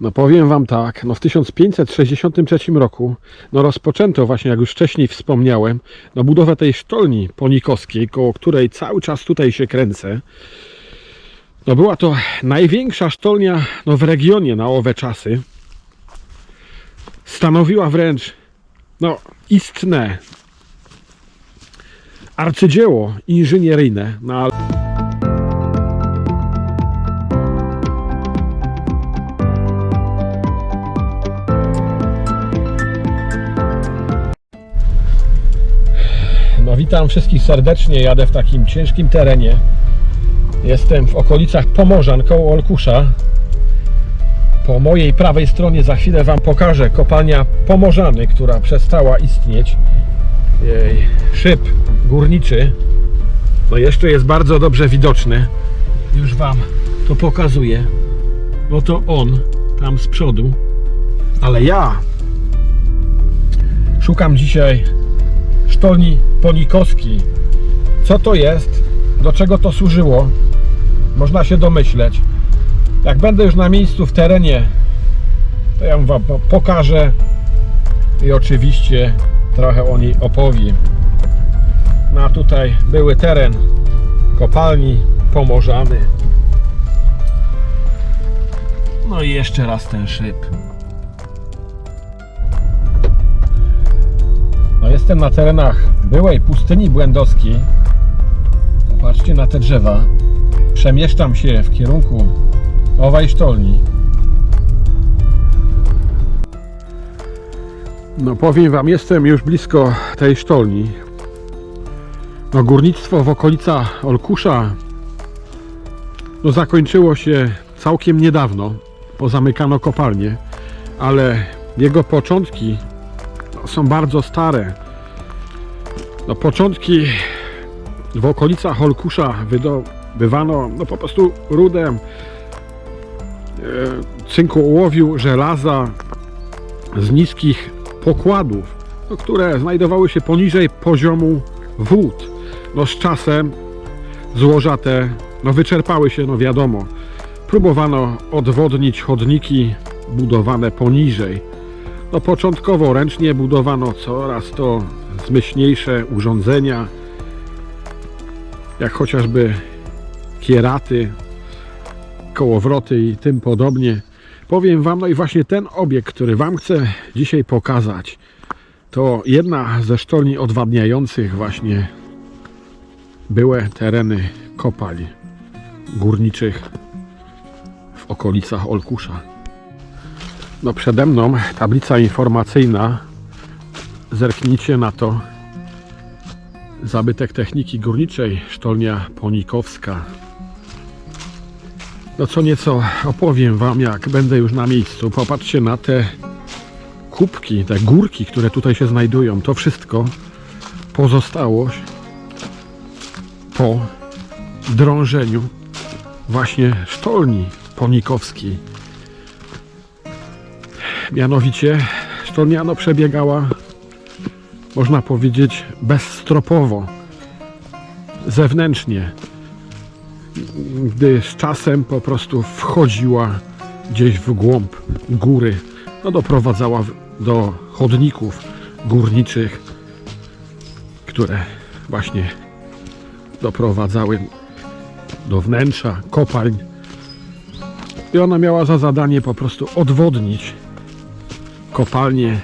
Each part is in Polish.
No powiem Wam tak, no w 1563 roku no rozpoczęto właśnie, jak już wcześniej wspomniałem, no budowę tej sztolni ponikowskiej, koło której cały czas tutaj się kręcę. No była to największa sztolnia no, w regionie na owe czasy. Stanowiła wręcz no, istne arcydzieło inżynieryjne. No, ale... witam wszystkich serdecznie. Jadę w takim ciężkim terenie. Jestem w okolicach Pomorzan koło Olkusza. Po mojej prawej stronie za chwilę Wam pokażę kopalnia Pomorzany, która przestała istnieć. Jej szyb górniczy. No jeszcze jest bardzo dobrze widoczny. Już Wam to pokazuję. No to on tam z przodu. Ale ja szukam dzisiaj sztolni ponikowskiej. Co to jest? Do czego to służyło? Można się domyśleć. Jak będę już na miejscu w terenie, to ja wam po- pokażę i oczywiście trochę o niej opowiem. No a tutaj były teren kopalni Pomorzany. No i jeszcze raz ten szyb. Jestem na terenach byłej pustyni błędowskiej. Popatrzcie na te drzewa. Przemieszczam się w kierunku owej sztolni. No powiem Wam, jestem już blisko tej sztolni. No górnictwo w okolicach Olkusza no zakończyło się całkiem niedawno. Pozamykano kopalnię, ale jego początki no, są bardzo stare. No, początki w okolicach Olkusza wydobywano no, po prostu rudę e, cynku ołowiu, żelaza z niskich pokładów, no, które znajdowały się poniżej poziomu wód. No, z czasem złoża te no, wyczerpały się, no wiadomo. Próbowano odwodnić chodniki budowane poniżej. No początkowo ręcznie budowano coraz to zmyślniejsze urządzenia, jak chociażby kieraty, kołowroty i tym podobnie. Powiem Wam, no i właśnie ten obiekt, który Wam chcę dzisiaj pokazać, to jedna ze sztolni odwadniających właśnie były tereny kopalń górniczych w okolicach Olkusza. No przede mną tablica informacyjna. Zerknijcie na to. Zabytek techniki górniczej, sztolnia Ponikowska. No co nieco opowiem Wam, jak będę już na miejscu. Popatrzcie na te kubki, te górki, które tutaj się znajdują. To wszystko pozostałość po drążeniu właśnie sztolni ponikowskiej. Mianowicie sztolniano przebiegała, można powiedzieć, bezstropowo, zewnętrznie, gdy z czasem po prostu wchodziła gdzieś w głąb góry, no doprowadzała do chodników górniczych, które właśnie doprowadzały do wnętrza kopalń. I ona miała za zadanie po prostu odwodnić kopalnie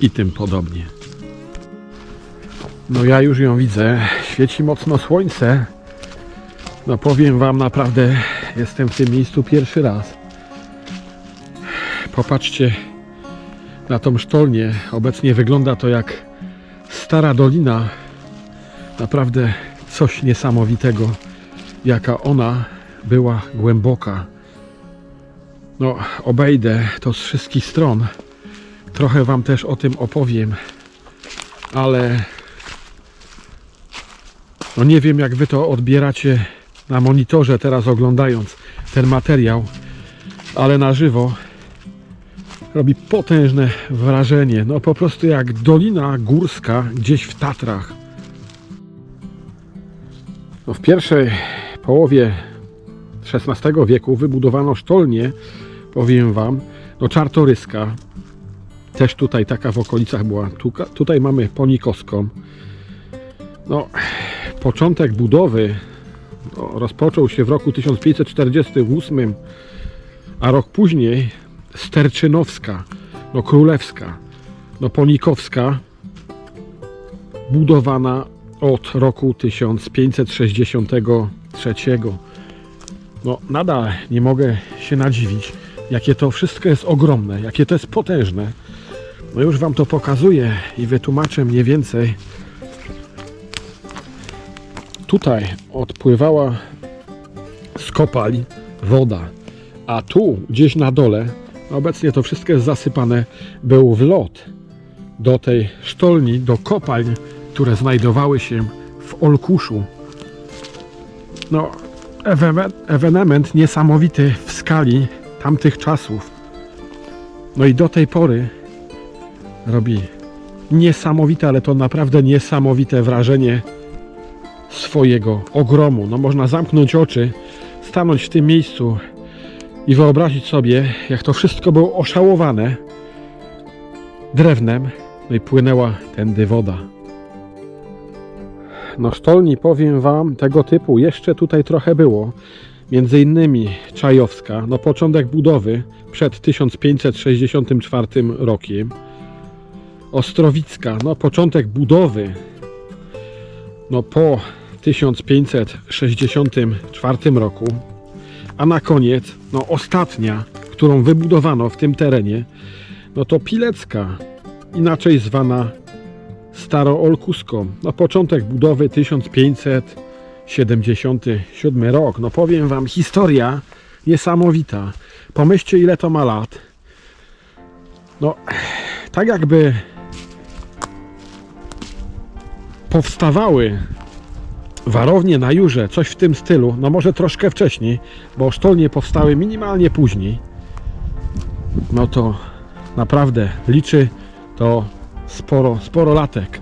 i tym podobnie. No ja już ją widzę, świeci mocno słońce. No powiem wam naprawdę, jestem w tym miejscu pierwszy raz. Popatrzcie na tą sztolnię. Obecnie wygląda to jak stara dolina. Naprawdę coś niesamowitego, jaka ona była głęboka. No, obejdę to z wszystkich stron. Trochę Wam też o tym opowiem, ale no nie wiem, jak Wy to odbieracie na monitorze teraz oglądając ten materiał, ale na żywo robi potężne wrażenie. No po prostu jak dolina górska gdzieś w Tatrach. No w pierwszej połowie XVI wieku wybudowano sztolnię, powiem Wam, no Czartoryska. Też tutaj taka w okolicach była. Tu, tutaj mamy Ponikowską. No, początek budowy no, rozpoczął się w roku 1548, a rok później Sterczynowska, no Królewska, no Ponikowska, budowana od roku 1563. No nadal nie mogę się nadziwić, jakie to wszystko jest ogromne, jakie to jest potężne. No już Wam to pokazuję i wytłumaczę mniej więcej. Tutaj odpływała z kopalń woda, a tu gdzieś na dole, obecnie to wszystko jest zasypane, był wlot do tej sztolni, do kopalń, które znajdowały się w Olkuszu. No, ewe- ewenement niesamowity w skali tamtych czasów. No i do tej pory robi niesamowite, ale to naprawdę niesamowite wrażenie swojego ogromu. No można zamknąć oczy, stanąć w tym miejscu i wyobrazić sobie, jak to wszystko było oszałowane drewnem, no i płynęła tędy woda. No sztolni, powiem Wam, tego typu jeszcze tutaj trochę było. Między innymi Czajowska, no początek budowy przed 1564 rokiem. Ostrowicka, no początek budowy no po 1564 roku. A na koniec, no ostatnia, którą wybudowano w tym terenie, no to Pilecka, inaczej zwana Staroolkuską. No początek budowy 1577 rok. No powiem Wam, historia niesamowita. Pomyślcie ile to ma lat. No, tak jakby powstawały warownie na Jurze, coś w tym stylu, no może troszkę wcześniej, bo sztolnie powstały minimalnie później. No to naprawdę liczy to sporo, sporo latek.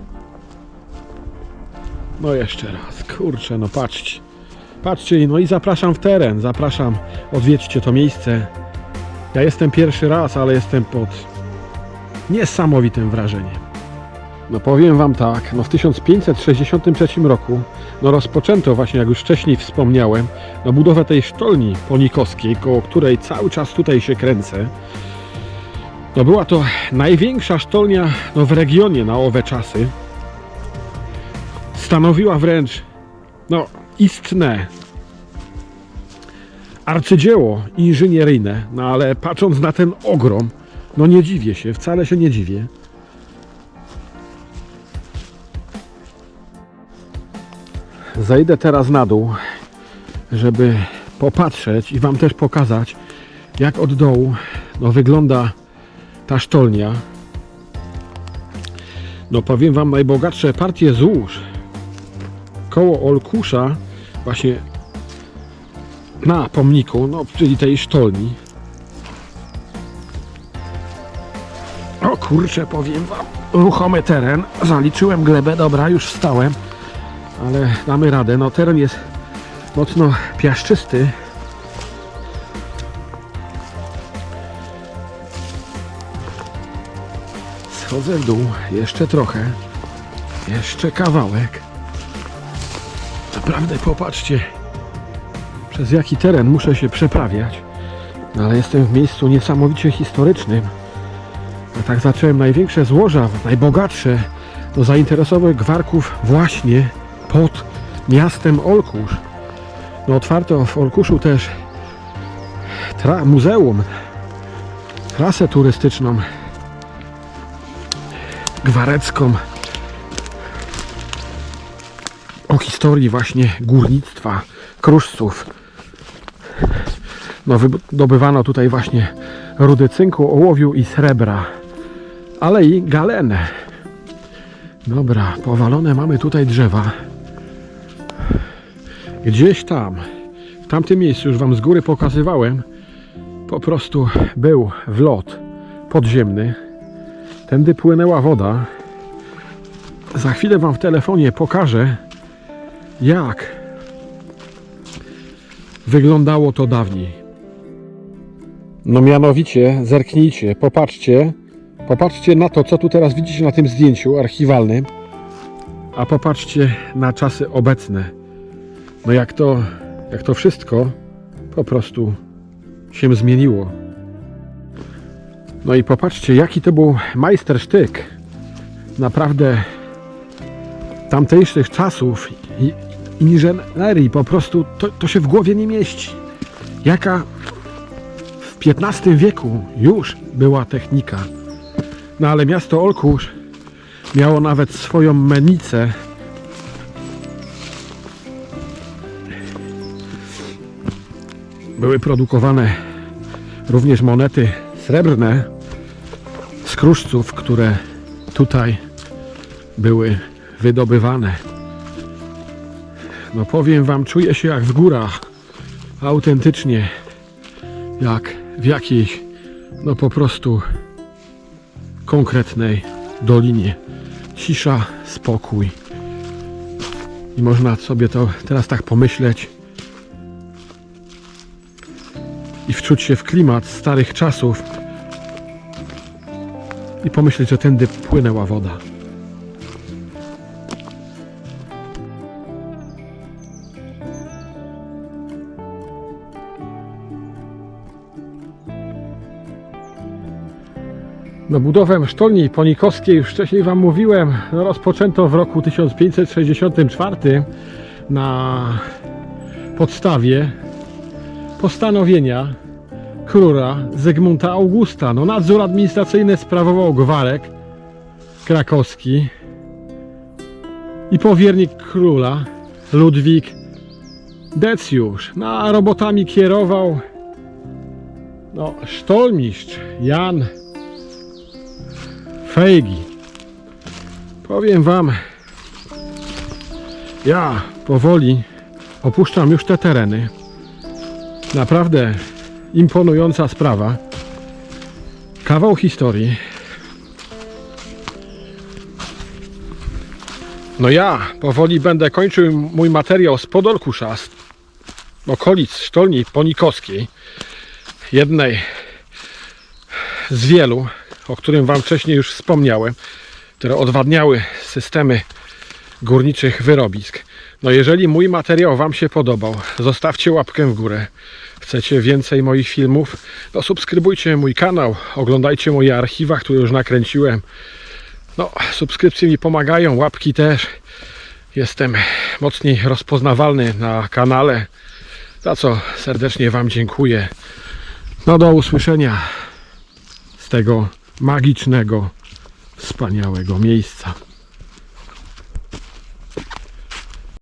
No jeszcze raz, kurczę, no patrzcie. Patrzcie, no i zapraszam w teren, zapraszam, odwiedźcie to miejsce. Ja jestem pierwszy raz, ale jestem pod niesamowitym wrażeniem. No powiem Wam tak, no w 1563 roku no rozpoczęto właśnie, jak już wcześniej wspomniałem, no budowę tej sztolni ponikowskiej, koło której cały czas tutaj się kręcę. No była to największa sztolnia no, w regionie na owe czasy. Stanowiła wręcz no, istne arcydzieło inżynieryjne, no ale patrząc na ten ogrom, no nie dziwię się, wcale się nie dziwię. Zejdę teraz na dół, żeby popatrzeć i Wam też pokazać, jak od dołu no, wygląda ta sztolnia. No powiem Wam, najbogatsze partie złóż koło Olkusza, właśnie na pomniku, no czyli tej sztolni. O kurczę, powiem Wam, ruchomy teren, zaliczyłem glebę, dobra, już wstałem, ale damy radę, no teren jest mocno piaszczysty. Schodzę w dół, jeszcze trochę, jeszcze kawałek. Naprawdę popatrzcie, przez jaki teren muszę się przeprawiać. No, ale jestem w miejscu niesamowicie historycznym. No, tak zacząłem największe złoża, najbogatsze, do zainteresowanych gwarków właśnie pod miastem Olkusz. No, otwarto w Olkuszu też tra- muzeum, trasę turystyczną gwarecką o historii właśnie górnictwa, kruszców. No, wydobywano tutaj właśnie rudy cynku, ołowiu i srebra, ale i galenę. Dobra, powalone mamy tutaj drzewa. Gdzieś tam, w tamtym miejscu, już Wam z góry pokazywałem, po prostu był wlot podziemny. Tędy płynęła woda. Za chwilę Wam w telefonie pokażę, jak wyglądało to dawniej. No mianowicie, zerknijcie, popatrzcie, popatrzcie na to, co tu teraz widzicie na tym zdjęciu archiwalnym, a popatrzcie na czasy obecne. No jak to, jak to wszystko po prostu się zmieniło. No i popatrzcie, jaki to był majstersztyk. Naprawdę tamtejszych czasów i inżynierii po prostu to, to się w głowie nie mieści. Jaka w XV wieku już była technika. No ale miasto Olkusz miało nawet swoją menicę. Były produkowane również monety srebrne z kruszców, które tutaj były wydobywane. No powiem wam, czuję się jak w górach. Autentycznie. Jak w jakiejś, no po prostu konkretnej dolinie. Cisza, spokój. I można sobie to teraz tak pomyśleć i wczuć się w klimat starych czasów i pomyśleć, że tędy płynęła woda. No budowę sztolni ponikowskiej, już wcześniej Wam mówiłem, rozpoczęto w roku 1564 na podstawie postanowienia króla Zygmunta Augusta. No nadzór administracyjny sprawował Gwarek krakowski i powiernik króla Ludwik Decjusz. No, a robotami kierował no, sztolmistrz Jan Fejgi. Powiem wam, ja powoli opuszczam już te tereny. Naprawdę imponująca sprawa. Kawał historii. No ja powoli będę kończył mój materiał z Podolkusza, z okolic Sztolni Ponikowskiej. Jednej z wielu, o którym Wam wcześniej już wspomniałem, które odwadniały systemy górniczych wyrobisk. No jeżeli mój materiał Wam się podobał, zostawcie łapkę w górę. Chcecie więcej moich filmów? No subskrybujcie mój kanał, oglądajcie moje archiwa, które już nakręciłem. No, subskrypcje mi pomagają, łapki też. Jestem mocniej rozpoznawalny na kanale, za co serdecznie Wam dziękuję. No do usłyszenia z tego magicznego, wspaniałego miejsca.